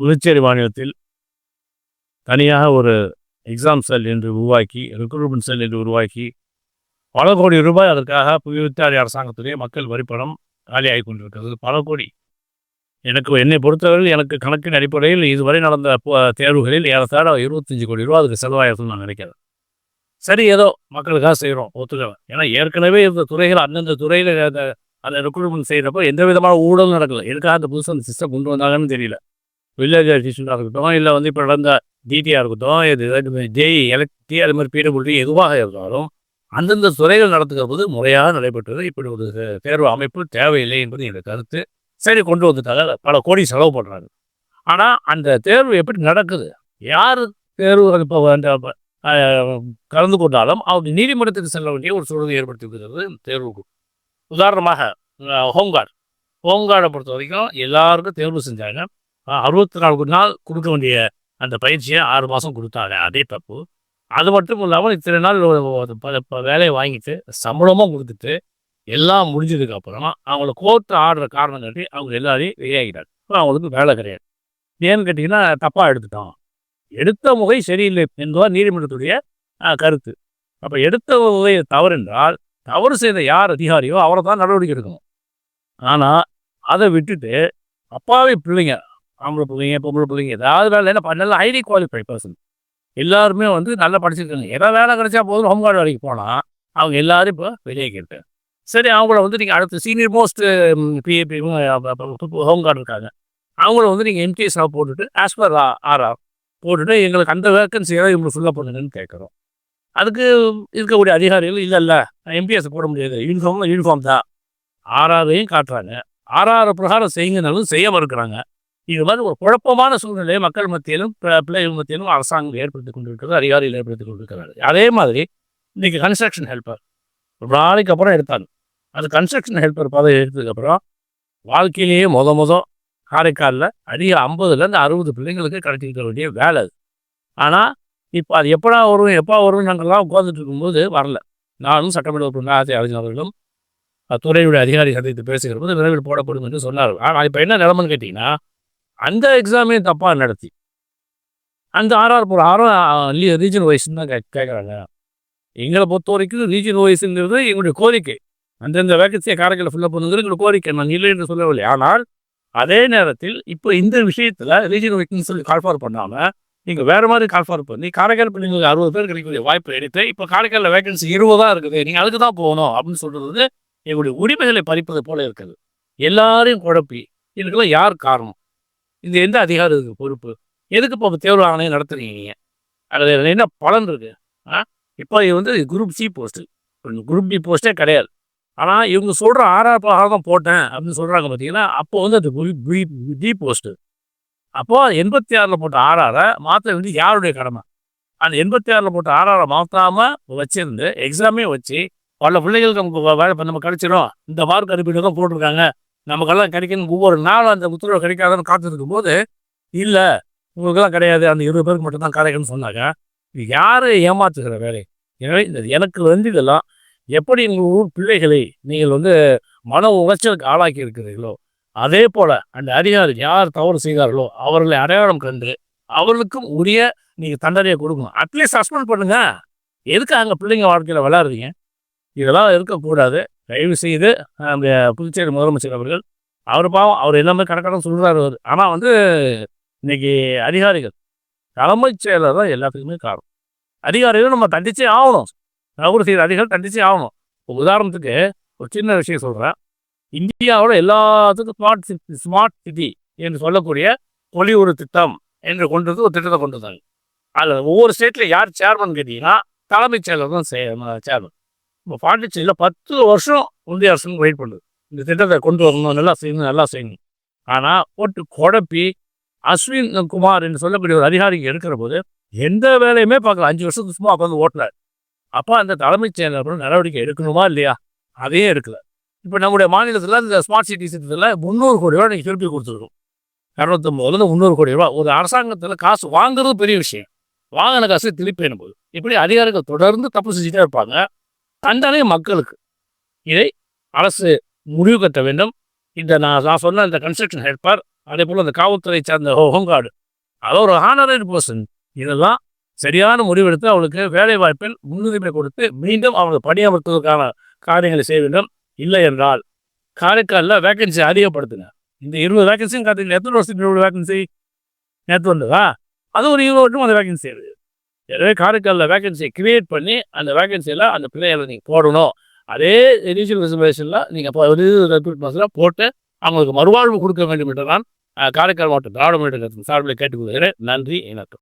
புதுச்சேரி மாநிலத்தில் தனியாக ஒரு எக்ஸாம் செல் என்று உருவாக்கி ரெக்ரூட்மெண்ட் செல் என்று உருவாக்கி பல கோடி ரூபாய் அதற்காக புதுத்தாரி அரசாங்கத்துடைய மக்கள் வரிப்பணம் காலியாகி கொண்டிருக்கிறது. பல கோடி. எனக்கு என்னை பொறுத்தவரையில் எனக்கு கணக்கின் அடிப்படையில் இதுவரை நடந்த தேர்வுகளில் ஏறத்தாழ இருபத்தஞ்சி கோடி ரூபா அதுக்கு செலவாயிருக்குன்னு நான் நினைக்கிறேன். சரி ஏதோ மக்களுக்காக செய்கிறோம் ஒத்துக்கிறேன் ஏன்னா ஏற்கனவே இந்த துறைகள் அந்தந்த துறையில் அந்த ரெக்ரூட்மெண்ட் செய்கிறப்போ எந்த விதமான ஊழலும் நடக்கல. எதுக்காக அந்த புதுசாக அந்த சிஸ்டம் கொண்டு வந்தாங்கன்னு தெரியல. வில்லேஜ் அசிஸ்டண்டாக இருக்கட்டும். இல்லை வந்து இப்போ நடந்த டிடியாக இருக்கட்டும் இது ஜேஇ எலக்ட்ரி அது மாதிரி பிடபிள்யூடி எதுவாக இருந்தாலும் அந்தந்த துறைகள் நடத்துகிற போது முறையாக நடைபெற்றது. இப்படி ஒரு தேர்வு அமைப்பு தேவையில்லை என்பது எங்கள் கருத்து. சரி கொண்டு வந்துட்டாங்க. பல கோடி செலவு பண்ணுறாங்க ஆனால் அந்த தேர்வு எப்படி நடக்குது? யார் தேர்வு இப்போ அந்த கலந்து கொண்டாலும் அவங்க நீதிமன்றத்துக்கு செல்ல வேண்டிய ஒரு சூழலை ஏற்படுத்தி இருக்கிறது தேர்வுக்கு. உதாரணமாக ஹோம்கார்டு ஹோம்கார்டை பொறுத்த வரைக்கும் எல்லாருக்கும் தேர்வு செஞ்சாங்க. அறுபத்தி நாலு நாள் கொடுக்க வேண்டிய அந்த பயிற்சியை ஆறு மாதம் கொடுத்தாங்க. அதே தப்பு. அது மட்டும் இல்லாமல் இத்தனை நாள் வேலையை வாங்கிட்டு சம்பளமும் கொடுத்துட்டு எல்லாம் முடிஞ்சதுக்கு அப்புறம் அவங்கள கோர்ட்டு ஆடுற காரணம் காட்டி அவங்க எல்லாரையும் வெளியாகிட்டாங்க அப்புறம் அவங்களுக்கு வேலை கிடையாது. ஏன்னு கேட்டிங்கன்னா தப்பாக எடுத்துட்டோம் எடுத்த முகை சரியில்லை என்பதுதான் நீதிமன்றத்துடைய கருத்து. அப்போ எடுத்த முகை தவறு என்றால் தவறு செய்த யார் அதிகாரியோ அவரை தான் நடவடிக்கை எடுக்கணும். ஆனால் அதை விட்டுட்டு அப்பாவி பிள்ளைங்க ஆம்பளை பிள்ளைங்க பொம்பளை பிள்ளைங்க ஏதாவது வேலை என்ன நல்ல ஹைலி குவாலிஃபை பர்சன் எல்லாருமே வந்து நல்லா படிச்சிருக்காங்க. எதாவது வேலை கிடைச்சா போதும் ஹோம் கார்டு வரைக்கும் போனால் அவங்க எல்லாரும் இப்போ வெளியே கேட்டாங்க சரி அவங்கள வந்து நீங்கள் அடுத்து சீனியர் மோஸ்ட் பிஏபி ஹோம்கார்டு இருக்காங்க. அவங்கள வந்து நீங்கள் எம்டிஎஸ்ஸாக போட்டுட்டு ஆஸ் பர் ஆர்ஆர் போட்டுட்டு எங்களுக்கு அந்த வேக்கன்சியெல்லாம் இவங்களை ஃபுல்லாக பண்ணுங்கன்னு கேட்குறோம். அதுக்கு இருக்கக்கூடிய அதிகாரிகள் இல்லை இல்லை எம்பிஎஸ் போட முடியாது. யூனிஃபார்ம் யூனிஃபார்ம் தான். ஆர்ஆரையும் காட்டுறாங்க. ஆர்ஆர் பிரகாரம் செய்யுங்கனாலும் செய்ய மறுக்கிறாங்க இது மாதிரி ஒரு குழப்பமான சூழ்நிலையை மக்கள் மத்தியிலும் பிள்ளைகள் மத்தியிலும் அரசாங்கம் ஏற்படுத்தி கொண்டிருக்கிறது அதிகாரிகள் ஏற்படுத்தி கொண்டிருக்கிறாரு அதே மாதிரி இன்னைக்கு கன்ஸ்ட்ரக்ஷன் ஹெல்ப்பர் ஒரு நாளைக்கு அப்புறம் எடுத்தாங்க. அது கன்ஸ்ட்ரக்ஷன் ஹெல்ப்பர் பதவி எடுத்ததுக்கப்புறம் வாழ்க்கையிலேயே மொத முத காரைக்காலில் அதிக ஐம்பதுலேருந்து அறுபது பிள்ளைங்களுக்கு கிடைச்சிருக்க வேண்டிய வேலை அது. ஆனால் இப்போ அது எப்படா வரும் எப்போ வரும் நாங்கள்லாம் உட்காந்துட்டு இருக்கும்போது வரல. நானும் சட்டமன்ற உறுப்பினர் அறிஞர்களும் துறையுடைய அதிகாரி சந்தித்து பேசுகிற போது விரைவில் போடப்படும் என்று சொன்னார்கள். ஆனால் இப்போ என்ன நிலமன்னு கேட்டிங்கன்னா அந்த எக்ஸாமே தப்பாக நடத்தி. அந்த ஆர்ஆர் போகிற ஆர்ஆர் ரீஜன் வைஸ்ன்னு தான் கே கேட்குறாங்க எங்களை பொறுத்த வரைக்கும் ரீஜன் வைஸுங்கிறது எங்களுடைய கோரிக்கை. அந்தந்த வேகன்சியை காரைக்கால் ஃபில்லப் பண்ணுங்கிறது எங்களுடைய கோரிக்கை. நான் இல்லை என்று சொல்லவில்லை. ஆனால் அதே நேரத்தில் இப்போ இந்த விஷயத்தில் ரீஜன் வைஸ்ன்னு சொல்லி கால்ஃபார் பண்ணாமல் நீங்கள் வேறு மாதிரி கால்ஃபார் பண்ணி காரைக்கால் பிள்ளைங்களுக்கு அறுபது பேர் கிடைக்கக்கூடிய வாய்ப்பு எடுத்து இப்போ காரைக்காலில் வேகன்சி இருபதாக இருக்குது. நீங்கள் அதுக்கு தான் போகணும் அப்படின்னு சொல்கிறது எங்களுடைய உரிமைகளை பறிப்பது போல இருக்குது. எல்லாரையும் குழப்பி இதுக்கெல்லாம் யார் காரணம்? இந்த எந்த அதிகாரம் இருக்குது பொறுப்பு? எதுக்கு இப்போ தேர்வு ஆணையம் நடத்துறீங்க நீங்கள் அதில் என்ன பலன் இருக்கு? ஆ? இப்போ இது வந்து group C post group B போஸ்ட்டே கிடையாது. ஆனால் இவங்க சொல்கிற ஆர்ஆர் பிரகாரம் தான் போட்டேன் அப்படின்னு சொல்கிறாங்க பார்த்தீங்கன்னா அப்போ வந்து அது டி போஸ்ட்டு அப்போது எண்பத்தி ஆறில் போட்ட ஆர்ஆரை மாற்ற வந்து யாருடைய கடமை? அந்த எண்பத்தி ஆறில் போட்ட ஆர்ஆரை மாற்றாமல் வச்சிருந்து எக்ஸாமே வச்சு பல பிள்ளைகளுக்கு நமக்கு வேலை நம்ம கிடச்சிடும் இந்த மார்க் அனுப்பிட்டு தான் போட்டிருக்காங்க. நமக்கெல்லாம் கிடைக்கணும். ஒவ்வொரு நாளும் அந்த உத்தரவு கிடைக்காதுன்னு காத்திருக்கும் போது இல்லை உங்களுக்கெல்லாம் கிடையாது. அந்த இருபது பேருக்கு மட்டும் தான் சொன்னாங்க. இது யார் ஏமாத்துகிற வேலை எனவே இந்த எனக்கு வந்து இதெல்லாம் எப்படி உங்கள் ஊர் பிள்ளைகளை நீங்கள் வந்து மன உளைச்சலுக்கு ஆளாக்கி இருக்கிறீர்களோ அதே போல் அந்த அதிகாரி யார் தவறு செய்தார்களோ அவர்களை அடையாளம் கண்டு அவர்களுக்கும் உரிய நீங்கள் தண்டனையை கொடுக்கணும். அட்லீஸ்ட் சஸ்பெண்ட் பண்ணுங்கள் எதுக்கு அங்கே பிள்ளைங்க வாழ்க்கையில் விளையாடுறீங்க? இதெல்லாம் இருக்கக்கூடாது. தயவு செய்து அந்த புதுச்சேரி முதலமைச்சர் அவர்கள் அவர் பாவம் அவர் எல்லாமே கரெக்டாக சொல்கிறார் அவர். ஆனால் வந்து இன்றைக்கி அதிகாரிகள் தலைமைச் செயலர் தான் எல்லாத்துக்குமே காரணம். அதிகாரிகள் நம்ம தண்டிச்சே ஆகணும். தவறு செய்த அதிகாரிகள் தண்டிச்சே ஆகணும். இப்போ உதாரணத்துக்கு ஒரு சின்ன விஷயம் சொல்கிறேன் இந்தியாவோட எல்லாத்துக்கும் ஸ்மார்ட் சிட்டி ஸ்மார்ட் சிட்டி என்று சொல்லக்கூடிய பொலிவுறு திட்டம் என்று கொண்டு வந்து ஒரு திட்டத்தை கொண்டு வந்தாங்க. அதில் ஒவ்வொரு ஸ்டேட்டில் யார் சேர்மன் கேட்டிங்கன்னா தலைமைச் செயலர் தான் சேர்மன் இப்போ பாண்டிச்சேரியில் பத்து வருஷம் ஒன்றிய அரசு வெயிட் பண்ணுது. இந்த திட்டத்தை கொண்டு வரணும் நல்லா செய்யணும் நல்லா செய்யணும். ஆனால் போட்டு குழப்பி அஸ்வின் குமார் என்று சொல்லக்கூடிய ஒரு அதிகாரிக்கு எடுக்கிற போது எந்த வேலையுமே பார்க்கல. அஞ்சு வருஷத்துக்கு சும்மா உட்காந்து ஓட்டினார் அப்போ அந்த தலைமைச் செயலர் நடவடிக்கை எடுக்கணுமா இல்லையா? அதையும் எடுக்கல. இப்போ நம்முடைய மாநிலத்தில் இந்த ஸ்மார்ட் சிட்டி திட்டத்தில் முந்நூறு கோடி ரூபா நீங்கள் திருப்பி கொடுத்துருக்கோம் இரநூத்தொம்பதுலேருந்து முந்நூறு கோடி ரூபா ஒரு அரசாங்கத்தில் காசு வாங்குறது பெரிய விஷயம். வாங்கின காசு திருப்பி அனுப்புது இப்படி அதிகாரிகள் தொடர்ந்து தப்பு செஞ்சுட்டே இருப்பாங்க. தண்டனை மக்களுக்கு. இதை அரசு முடிவு கட்ட வேண்டும். இந்த நான் நான் சொன்ன இந்த கன்ஸ்ட்ரக்ஷன் ஹெல்ப்பர் அதே போல் அந்த காவல்துறை சார்ந்த ஹோ- ஹோம்கார்டு அதோ ஒரு ஹானரட் பர்சன் இதெல்லாம் சரியான முடிவெடுத்து அவளுக்கு வேலை வாய்ப்பில் முன்னுரிமை கொடுத்து மீண்டும் அவங்க பணியமர்த்துவதற்கான காரியங்களை செய்ய வேண்டும். இல்லை என்றால் காரைக்காலில் வேகன்சி அதிகப்படுத்துங்க இந்த இருபது வேகன்சியும் காத்துங்க எத்தனை வருஷத்துக்கு இருபது வேகன்சி நேற்று வந்ததா? அது ஒரு இருபது வருஷம் அந்த வேகன்சி இருக்குது எனவே காரைக்காலில் வேகன்சியை கிரியேட் பண்ணி அந்த வேகன்சியில் அந்த பிள்ளைகளை நீங்கள் போடணும். அதே இனிஷியல் ரிசர்வேஷனில் நீங்கள் இப்போ ஒரு போட்டு அவங்களுக்கு மறுவாழ்வு கொடுக்க வேண்டும் என்று நான் காரைக்கால் மாவட்ட திராவிட முன்னேற்ற கழகத்தின் சார்பில் கேட்டுக்கொள்கிறேன். நன்றி இணக்கம்